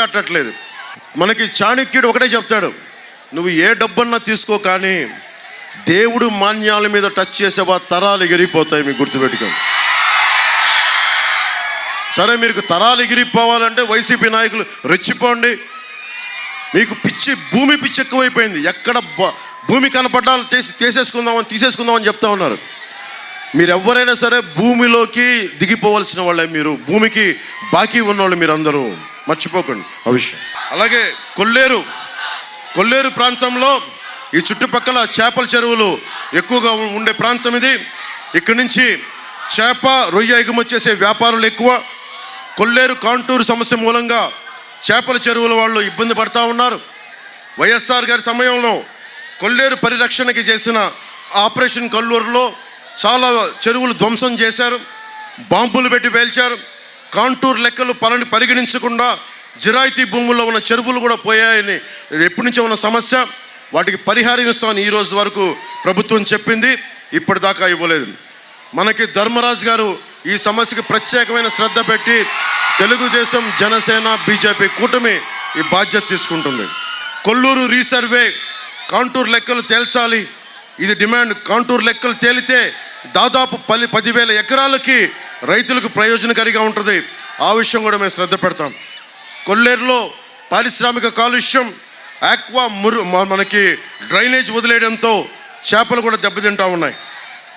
కట్టట్లేదు మనకి చాణక్యుడు ఒకటే చెప్తాడు నువ్వు ఏ డబ్బన్నా తీసుకో కానీ దేవుడు మాన్యాల మీద టచ్ చేసేవా తరాలు ఎగిరిపోతాయి మీకు గుర్తుపెట్టుకోండి. సరే మీకు తరాలు ఎగిరిపోవాలంటే వైసీపీ నాయకులు రెచ్చిపోండి. మీకు పిచ్చి భూమి పిచ్చి ఎక్కువైపోయింది. ఎక్కడ భూమి కనపడ్డాలు తీసి తీసేసుకుందామని తీసేసుకుందామని చెప్తా ఉన్నారు. మీరు ఎవరైనా సరే భూమిలోకి దిగిపోవలసిన వాళ్ళే మీరు. భూమికి బాకీ ఉన్నవాళ్ళు మీరు అందరూ మర్చిపోకండి ఆ విషయం. అలాగే కొల్లేరు కొల్లేరు ప్రాంతంలో ఈ చుట్టుపక్కల చేపల చెరువులు ఎక్కువగా ఉండే ప్రాంతం ఇది. ఇక్కడి నుంచి చేప రొయ్య ఎగుమతి చేసే వ్యాపారులు ఎక్కువ. కొల్లేరు కాంటూరు సమస్య మూలంగా చేపల చెరువుల వాళ్ళు ఇబ్బంది పడతా ఉన్నారు. వైఎస్ఆర్ గారి సమయంలో కొల్లేరు పరిరక్షణకి చేసిన ఆపరేషన్ కల్లూరులో చాలా చెరువులు ధ్వంసం చేశారు. బాంబులు పెట్టి పేల్చారు. కాంటూర్ లెక్కలు పలని పరిగణించకుండా జిరాయితీ భూముల్లో ఉన్న చెరువులు కూడా పోయాయని ఇది ఎప్పటి నుంచో ఉన్న సమస్య. వాటికి పరిహారం ఇస్తామని ఈ రోజు వరకు ప్రభుత్వం చెప్పింది. ఇప్పటిదాకా ఇవ్వలేదు. మనకి ధర్మరాజు గారు ఈ సమస్యకి ప్రత్యేకమైన శ్రద్ధ పెట్టి తెలుగుదేశం జనసేన బీజేపీ కూటమి ఈ బాధ్యత తీసుకుంటుంది. కొల్లూరు రీసర్వే కాంటూర్ లెక్కలు తేల్చాలి. ఇది డిమాండ్. కాంటూర్ లెక్కలు తేలితే దాదాపు పది పదివేల ఎకరాలకి రైతులకు ప్రయోజనకారిగా ఉంటుంది. ఆ విషయం కూడా మేము శ్రద్ధ పెడతాం. కొల్లేరులో పారిశ్రామిక కాలుష్యం ఆక్వా మురు మనకి డ్రైనేజ్ వదిలేయడంతో చేపలు కూడా దెబ్బతింటా ఉన్నాయి.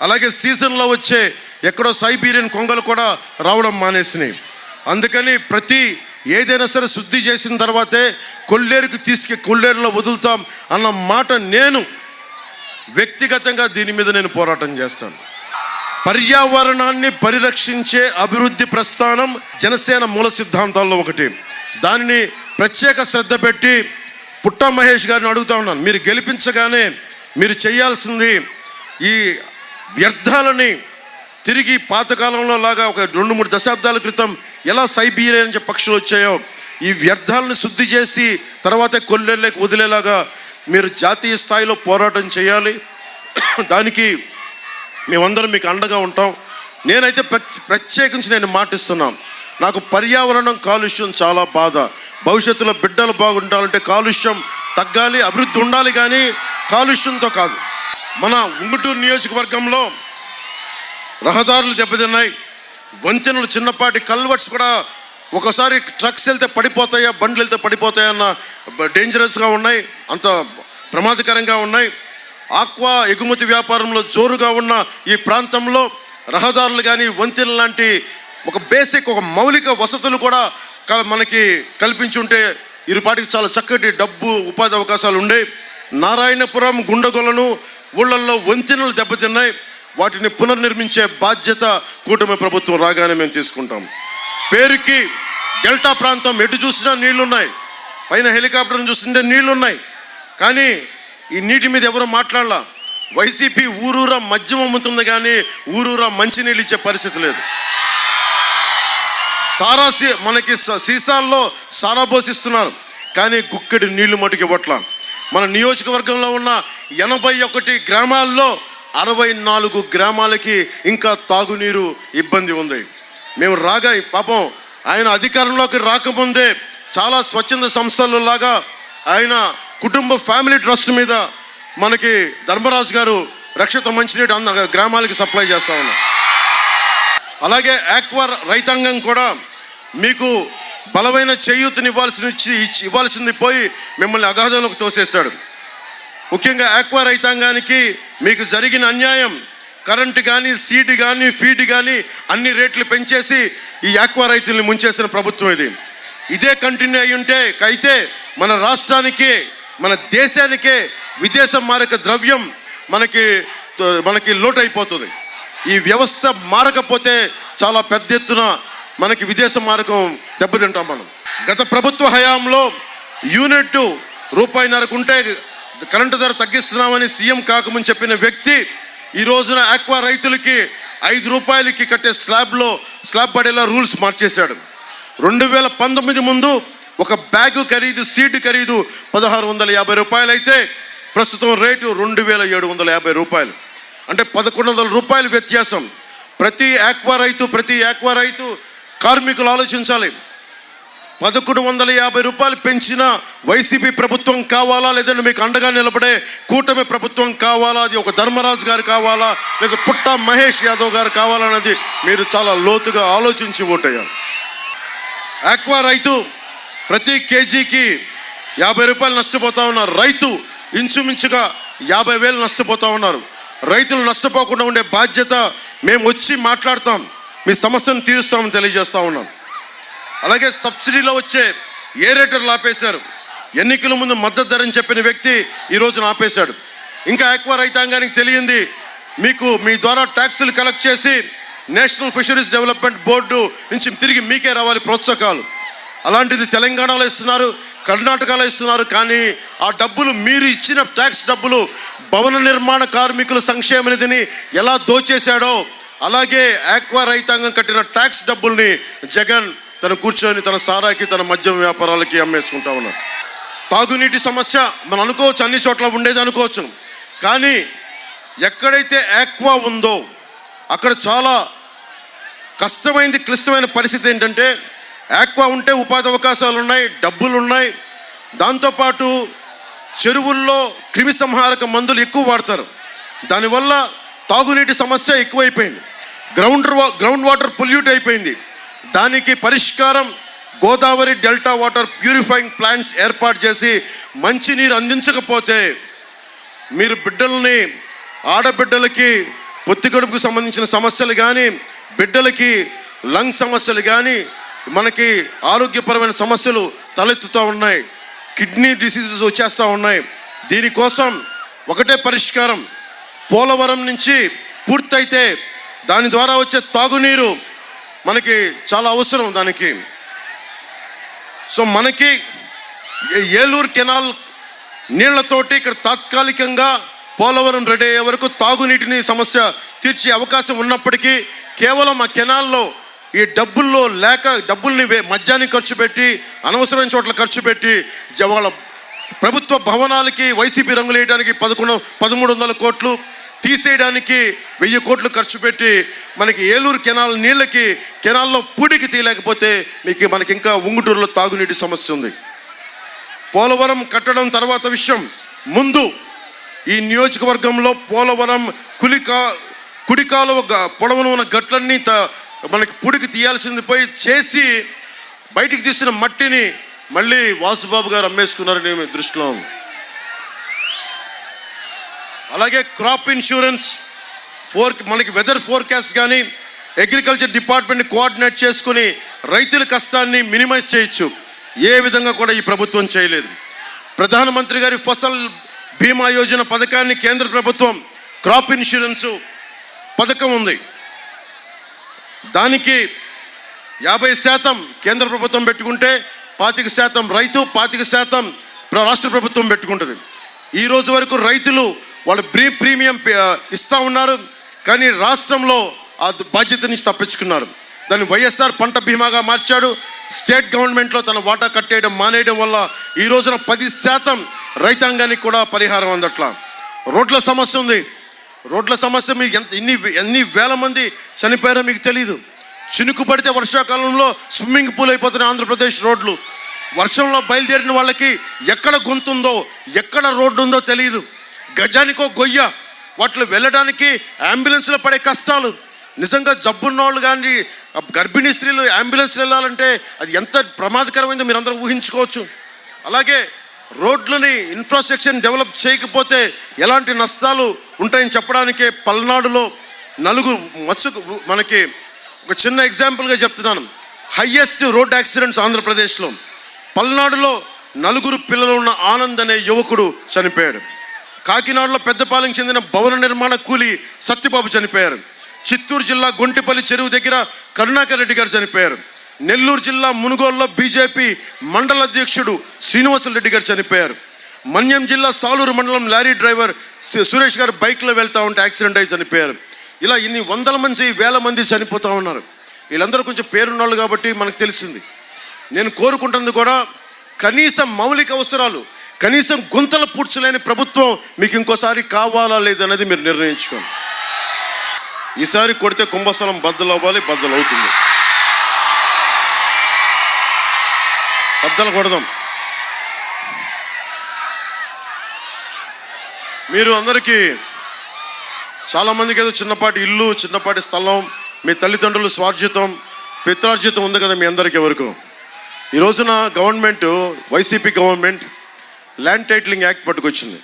అలాగే సీజన్లో వచ్చే ఎక్కడో సైబీరియన్ కొంగలు కూడా రావడం మానేసినాయి. అందుకని ప్రతి ఏదైనా సరే శుద్ధి చేసిన తర్వాతే కొల్లేరుకు తీసుకు కొల్లేరులో వదులుతాం అన్న మాట నేను వ్యక్తిగతంగా దీని మీద నేను పోరాటం చేస్తాను. పర్యావరణాన్ని పరిరక్షించే అభివృద్ధి ప్రస్థానం జనసేన మూల సిద్ధాంతాల్లో ఒకటి. దానిని ప్రత్యేక శ్రద్ధ పెట్టి పుట్ట మహేష్ గారిని అడుగుతా ఉన్నాను. మీరు గెలిపించగానే మీరు చేయాల్సింది ఈ వ్యర్థాలని తిరిగి పాతకాలంలో లాగా ఒక రెండు మూడు దశాబ్దాల క్రితం ఎలా సైబీరియా నుంచి పక్షులు వచ్చాయో ఈ వ్యర్థాలను శుద్ధి చేసి తర్వాత కొల్లెళ్ళకి వదిలేలాగా మీరు జాతీయ స్థాయిలో పోరాటం చేయాలి. దానికి మేమందరం మీకు అండగా ఉంటాం. నేనైతే ప్రత్యేకించి నేను మాటిస్తున్నాం నాకు పర్యావరణం కాలుష్యం చాలా బాధ. భవిష్యత్తులో బిడ్డలు బాగుండాలంటే కాలుష్యం తగ్గాలి అభివృద్ధి ఉండాలి కానీ కాలుష్యంతో కాదు. మన ఉంగుటూరు నియోజకవర్గంలో రహదారులు దెబ్బతిన్నాయి. వంతెనలు చిన్నపాటి కల్వర్ట్స్ కూడా ఒకసారి ట్రక్స్ వెళ్తే పడిపోతాయా బండ్లు వెళ్తే పడిపోతాయన్న డేంజరస్గా ఉన్నాయి. అంత ప్రమాదకరంగా ఉన్నాయి. ఆక్వా ఎగుమతి వ్యాపారంలో జోరుగా ఉన్న ఈ ప్రాంతంలో రహదారులు కానీ వంతెనలు లాంటి ఒక బేసిక్ ఒక మౌలిక వసతులు కూడా క- మనకి కల్పించుంటే ఇరుపాటికి చాలా చక్కటి డబ్బు ఉపాధి అవకాశాలు ఉండేవి నారాయణపురం గుండగొలను ఊళ్ళల్లో వంతెనలు దెబ్బతిన్నాయి. వాటిని పునర్నిర్మించే బాధ్యత కూటమి ప్రభుత్వం రాగానే మేము తీసుకుంటాం. పేరుకి డెల్టా ప్రాంతం ఎటు చూసినా నీళ్ళున్నాయి. పైన హెలికాప్టర్ని చూస్తుంటే నీళ్ళున్నాయి. కానీ ఈ నీటి మీద ఎవరు మాట్లాడలా? వైసీపీ ఊరూరా మద్యం అమ్ముతుంది కానీ ఊరూరా మంచినీళ్ళు ఇచ్చే పరిస్థితి లేదు. సారా సీ- మనకి స- సీసాల్లో సారా పోసిస్తున్నారు కానీ గుక్కడి నీళ్ళు మటుకు ఇవ్వట్ల. మన నియోజకవర్గంలో ఉన్న ఎనభై ఒకటి గ్రామాల్లో అరవై నాలుగు గ్రామాలకి ఇంకా తాగునీరు ఇబ్బంది ఉంది. మేము రాగా పాపం ఆయన అధికారంలోకి రాకముందే చాలా స్వచ్ఛంద సంస్థలు లాగా ఆయన కుటుంబ ఫ్యామిలీ ట్రస్ట్ మీద మనకి ధర్మరాజు గారు రక్షిత మంచినీటి అన్న గ్రామాలకి సప్లై చేస్తా ఉన్నాం అలాగే ఆక్వా రైతాంగం కూడా మీకు బలమైన చేయూతని ఇచ్చి ఇవ్వాల్సింది పోయి మిమ్మల్ని అగాధంలోకి తోసేశాడు. ముఖ్యంగా ఆక్వా రైతాంగానికి మీకు జరిగిన అన్యాయం కరెంటు కానీ సీడ్ కానీ ఫీడ్ కానీ అన్ని రేట్లు పెంచేసి ఈ ఆక్వా రైతుల్ని ముంచేసిన ప్రభుత్వం ఇది. ఇదే కంటిన్యూ అయి ఉంటే అయితే మన రాష్ట్రానికి మన దేశానికే విదేశం మారక ద్రవ్యం మనకి మనకి లోటు అయిపోతుంది ఈ వ్యవస్థ మారకపోతే చాలా పెద్ద ఎత్తున మనకి విదేశ మారకం దెబ్బతింటాం మనం. గత ప్రభుత్వ హయాంలో యూనిట్ రూపాయిన్నరకు ఉంటే కరెంటు ధర తగ్గిస్తున్నామని సీఎం కాకముందు చెప్పిన వ్యక్తి ఈ రోజున ఆక్వా రైతులకి ఐదు రూపాయలకి కట్టే స్లాబ్లో స్లాబ్ పడేలా రూల్స్ మార్చేశాడు. రెండు వేల పంతొమ్మిది ముందు ఒక బ్యాగు ఖరీదు సీటు ఖరీదు పదహారు వందల యాభై రూపాయలు అయితే ప్రస్తుతం రేటు రెండు వేల ఏడు వందల యాభై రూపాయలు. అంటే పదకొండు వందల రూపాయలు వ్యత్యాసం. ప్రతి ఆక్వా రైతు ప్రతి ఆక్వా రైతు కార్మికులు ఆలోచించాలి. పదకొండు వందల యాభై రూపాయలు పెంచిన వైసీపీ ప్రభుత్వం కావాలా? లేదంటే మీకు అండగా నిలబడే కూటమి ప్రభుత్వం కావాలా? అది ఒక ధర్మరాజు గారు కావాలా? లేదా పుట్ట మహేష్ యాదవ్ గారు కావాలా? అనేది మీరు చాలా లోతుగా ఆలోచించి ఓటయ్యారు ఆక్వా రైతు ప్రతి కేజీకి యాభై రూపాయలు నష్టపోతా ఉన్నారు రైతు ఇంచుమించుగా యాభై వేలు నష్టపోతా ఉన్నారు. రైతులు నష్టపోకుండా ఉండే బాధ్యత మేము వచ్చి మాట్లాడతాం మీ సమస్యను తీరుస్తామని తెలియజేస్తూ ఉన్నాం. అలాగే సబ్సిడీలో వచ్చే ఏ రేటర్లు ఆపేశారు ఎన్నికల ముందు మద్దతు ధరని చెప్పిన వ్యక్తి ఈ రోజున ఆపేశాడు. ఇంకా ఎక్కువ రైతాంగానికి తెలియంది మీకు మీ ద్వారా ట్యాక్సులు కలెక్ట్ చేసి నేషనల్ ఫిషరీస్ డెవలప్మెంట్ బోర్డు నుంచి తిరిగి మీకే రావాలి ప్రోత్సాహకాలు. అలాంటిది తెలంగాణలో ఇస్తున్నారు కర్ణాటకలో ఇస్తున్నారు కానీ ఆ డబ్బులు మీరు ఇచ్చిన ట్యాక్స్ డబ్బులు భవన నిర్మాణ కార్మికుల సంక్షేమ నిధిని ఎలా దోచేశాడో అలాగే ఆక్వా రైతాంగం కట్టిన ట్యాక్స్ డబ్బుల్ని జగన్ తను కూర్చొని తన సారాకి తన మద్యం వ్యాపారాలకి అమ్మేసుకుంటా ఉన్నాడు తాగునీటి సమస్య మనం అనుకోవచ్చు అన్ని చోట్ల ఉండేది అనుకోవచ్చు కానీ ఎక్కడైతే ఆక్వా ఉందో అక్కడ చాలా కష్టమైంది క్లిష్టమైన పరిస్థితి ఏంటంటే ఆక్వా ఉంటే ఉపాధి అవకాశాలు ఉన్నాయి డబ్బులు ఉన్నాయి దాంతోపాటు చెరువుల్లో క్రిమిసంహారక మందులు ఎక్కువ వాడతారు. దానివల్ల తాగునీటి సమస్య ఎక్కువైపోయింది. గ్రౌండ్ వా- గ్రౌండ్ వాటర్ పొల్యూట్ అయిపోయింది. దానికి పరిష్కారం Godavari delta water purifying plants ఏర్పాటు చేసి మంచినీరు అందించకపోతే మీరు బిడ్డల్ని ఆడబిడ్డలకి పొత్తికడుపుకు సంబంధించిన సమస్యలు కానీ బిడ్డలకి లంగ్ సమస్యలు కానీ మనకి ఆరోగ్యపరమైన సమస్యలు తలెత్తుతూ ఉన్నాయి. కిడ్నీ డిసీజెస్ వచ్చేస్తూ ఉన్నాయి. దీనికోసం ఒకటే పరిష్కారం. పోలవరం నుంచి పూర్తయితే దాని ద్వారా వచ్చే తాగునీరు మనకి చాలా అవసరం దానికి. సో మనకి ఏలూరు కెనాల్ నీళ్ళతోటి ఇక్కడ తాత్కాలికంగా పోలవరం రెడీ అయ్యే వరకు తాగునీటిని సమస్య తీర్చే అవకాశం ఉన్నప్పటికీ కేవలం ఆ కెనాల్లో ఈ డబ్బుల్లో లేక డబ్బుల్ని వే- మద్యానికి ఖర్చు పెట్టి అనవసరమైన చోట్ల ఖర్చు పెట్టి వాళ్ళ ప్రభుత్వ భవనాలకి వైసీపీ రంగులు వేయడానికి పదకొండు పదమూడు వందల కోట్లు తీసేయడానికి వెయ్యి కోట్లు ఖర్చు పెట్టి మనకి ఏలూరు కెనాల్ నీళ్ళకి కెనాల్లో పూడికి తీయలేకపోతే మీకు మనకి ఇంకా ఉంగుటూరులో తాగునీటి సమస్య ఉంది. పోలవరం కట్టడం తర్వాత విషయం. ముందు ఈ నియోజకవర్గంలో పోలవరం కులికా కుడికాలువ గ- పొడవున ఉన్న గట్లన్నీ త- మనకి పుడికి తీయాల్సింది పోయి చేసి బయటికి తీసిన మట్టిని మళ్ళీ వాసుబాబు గారు అమ్మేసుకున్నారని దృష్టిలో అలాగే క్రాప్ ఇన్సూరెన్స్ ఫోర్ మనకి వెదర్ ఫోర్కాస్ట్ కానీ అగ్రికల్చర్ డిపార్ట్మెంట్ని కోఆర్డినేట్ చేసుకుని రైతుల కష్టాన్ని మినిమైజ్ చేయొచ్చు. ఏ విధంగా కూడా ఈ ప్రభుత్వం చేయలేదు. ప్రధానమంత్రి గారి ఫసల్ బీమా యోజన పథకాన్ని కేంద్ర ప్రభుత్వం క్రాప్ ఇన్సూరెన్స్ పథకం ఉంది. దానికి యాభై శాతం కేంద్ర ప్రభుత్వం పెట్టుకుంటే పాతిక శాతం రైతు పాతిక శాతం ప్ర- రాష్ట్ర ప్రభుత్వం పెట్టుకుంటుంది. ఈ రోజు వరకు రైతులు వాళ్ళు ప్రీ ప్రీమియం ఇస్తూ ఇస్తా ఉన్నారు కానీ రాష్ట్రంలో ఆ బాధ్యత నుంచి తప్పించుకున్నారు. దాన్ని వైఎస్ఆర్ పంట బీమాగా మార్చాడు. స్టేట్ గవర్నమెంట్లో తన వాటా కట్టేయడం మానేయడం వల్ల ఈ రోజున పది శాతం రైతాంగానికి కూడా పరిహారం అందట్లా. రోడ్ల సమస్య ఉంది. రోడ్ల సమస్య మీకు ఎంత ఎన్ని ఎన్ని వేల మంది చనిపోయారో మీకు తెలియదు చినుకు పడితే వర్షాకాలంలో స్విమ్మింగ్ పూల్ అయిపోతున్నాయి ఆంధ్రప్రదేశ్ రోడ్లు. వర్షంలో బయలుదేరిన వాళ్ళకి ఎక్కడ గొంతుందో ఎక్కడ రోడ్డు ఉందో తెలియదు గజానికో గొయ్య. వాటిలో వెళ్ళడానికి అంబులెన్స్లో పడే కష్టాలు. నిజంగా జబ్బున్న వాళ్ళు కానీ గర్భిణీ స్త్రీలు అంబులెన్స్ వెళ్ళాలంటే అది ఎంత ప్రమాదకరమైందో మీరు అందరూ ఊహించుకోవచ్చు. అలాగే రోడ్లని ఇన్ఫ్రాస్ట్రక్చర్ డెవలప్ చేయకపోతే ఎలాంటి నష్టాలు ఉంటాయని చెప్పడానికే పల్నాడులో నలుగురు మత్స్సు మనకి ఒక చిన్న ఎగ్జాంపుల్గా చెప్తున్నాను. హయ్యెస్ట్ రోడ్ యాక్సిడెంట్స్ ఆంధ్రప్రదేశ్లో. పల్నాడులో నలుగురు పిల్లలు ఉన్న ఆనంద్ అనే యువకుడు చనిపోయాడు. కాకినాడలో పెద్దపాలెం చెందిన భవన నిర్మాణ కూలి సత్యబాబు చనిపోయారు. చిత్తూరు జిల్లా గుంటిపల్లి చెరువు దగ్గర కరుణాకర్ రెడ్డి గారు చనిపోయారు. నెల్లూరు జిల్లా మునుగోలులో బీజేపీ మండల అధ్యక్షుడు శ్రీనివాసులు రెడ్డి గారు చనిపోయారు. మన్యం జిల్లా సాలూరు మండలం లారీ డ్రైవర్ సురేష్ గారు బైక్లో వెళ్తూ ఉంటే యాక్సిడెంట్ అయి చనిపోయారు. ఇలా ఇన్ని వందల మంది వేల మంది చనిపోతూ ఉన్నారు. వీళ్ళందరూ కొంచెం పేరున్నోళ్ళు కాబట్టి మనకు తెలిసింది. నేను కోరుకుంటుంది కూడా కనీసం మౌలిక అవసరాలు కనీసం గుంతలు పూడ్చలేని ప్రభుత్వం మీకు ఇంకోసారి కావాలా లేదనేది మీరు నిర్ణయించుకోండి. ఈసారి కొడితే కుంభస్థలం బద్దలు అవ్వాలి బద్దలు అవుతుంది బద్దలు కొడదాం. మీరు అందరికీ చాలామందికి ఏదో చిన్నపాటి ఇల్లు చిన్నపాటి స్థలం మీ తల్లిదండ్రులు స్వార్జితం పిత్రార్జితం ఉంది కదా మీ అందరికీ ఎవరికి. ఈ రోజున government YCP government land titling act పట్టుకొచ్చింది.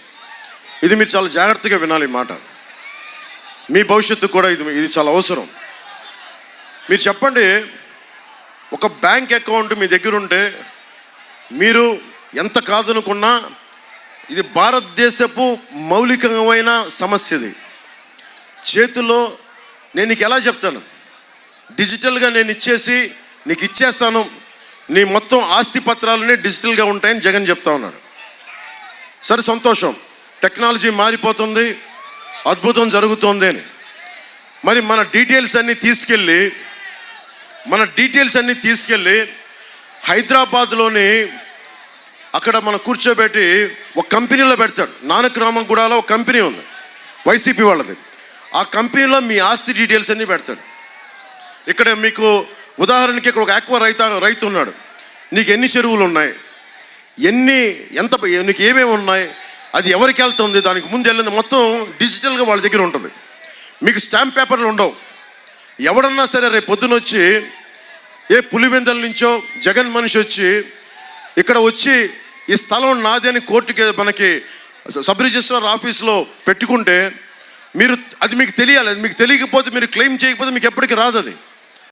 ఇది మీరు చాలా జాగ్రత్తగా వినాలి మాట. మీ భవిష్యత్తు కూడా ఇది ఇది చాలా అవసరం. మీరు చెప్పండి ఒక బ్యాంక్ అకౌంట్ మీ దగ్గర ఉంటే మీరు ఎంత కాదనుకున్నా ఇది భారతదేశపు మౌలికమైన సమస్య ఇది చేతిలో నేను నీకు ఎలా చెప్తాను? డిజిటల్గా నేను ఇచ్చేసి నీకు ఇచ్చేస్తాను. నీ మొత్తం ఆస్తి పత్రాలనే డిజిటల్గా ఉంటాయని జగన్ చెప్తా ఉన్నాడు. సరే సంతోషం. టెక్నాలజీ మారిపోతుంది. అద్భుతం జరుగుతోంది అని. మరి మన డీటెయిల్స్ అన్నీ తీసుకెళ్ళి మన డీటెయిల్స్ అన్నీ తీసుకెళ్ళి హైదరాబాద్లోని అక్కడ మనం కూర్చోబెట్టి ఒక కంపెనీలో పెడతాడు. నానక్రామం గూడాలో ఒక కంపెనీ ఉంది. వైసీపీ వాళ్ళది. ఆ కంపెనీలో మీ ఆస్తి డీటెయిల్స్ అన్నీ పెడతాడు. ఇక్కడ మీకు ఉదాహరణకి ఇక్కడ ఒక ఆక్వా రైత రైతు ఉన్నాడు. నీకు ఎన్ని చెరువులు ఉన్నాయి? ఎన్ని ఎంత నీకు ఏమేమి ఉన్నాయి? అది ఎవరికి వెళ్తుంది? దానికి ముందు వెళ్ళింది మొత్తం డిజిటల్గా వాళ్ళ దగ్గర ఉంటుంది. మీకు స్టాంప్ పేపర్లు ఉండవు. ఎవడన్నా సరే రేపు పొద్దున వచ్చి ఏ పులివెందల నుంచో జగన్ మనిషి వచ్చి ఇక్కడ వచ్చి ఈ స్థలం నాది అని కోర్టుకి మనకి సబ్ రిజిస్ట్రార్ ఆఫీస్లో పెట్టుకుంటే మీరు అది మీకు తెలియాలి. అది మీకు తెలియకపోతే మీరు క్లెయిమ్ చేయకపోతే మీకు ఎప్పటికీ రాదు అది.